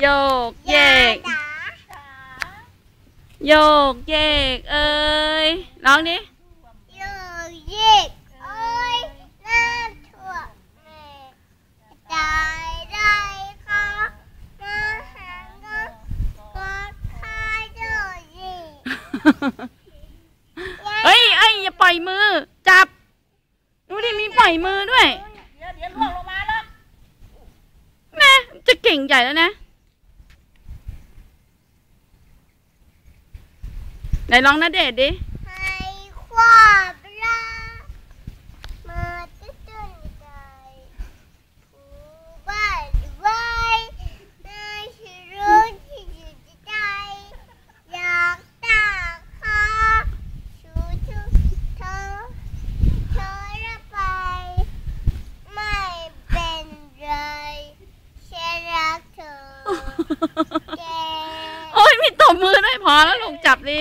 โยกเยกจ๋าโยกเยก เอ้ยร้องดิโยกเยกโอ้ยน้ำท่วมแม่ตายได้ค่ะมาหาเงินก็พายโยกเยกเฮ้ยเอ้ยอย่าปล่อยมือ จับ ดูดิมีปล่อยมือด้วย เดี๋ยวเดี๋ยวล่วงลงมาแล้วแม่จะเก่งใหญ่แล้วนะ ไหน ลองนะเดชดิให้ความรักมาตื้นใจผู้บ้านไว้ในชีวิตที่อยู่ใจอยากตากข้าชูทุกเธอเธอละไป ไม่เป็นไรฉันรักเธอโอ้ยมีตบมือด้วยพอแล้วลูกจับดิ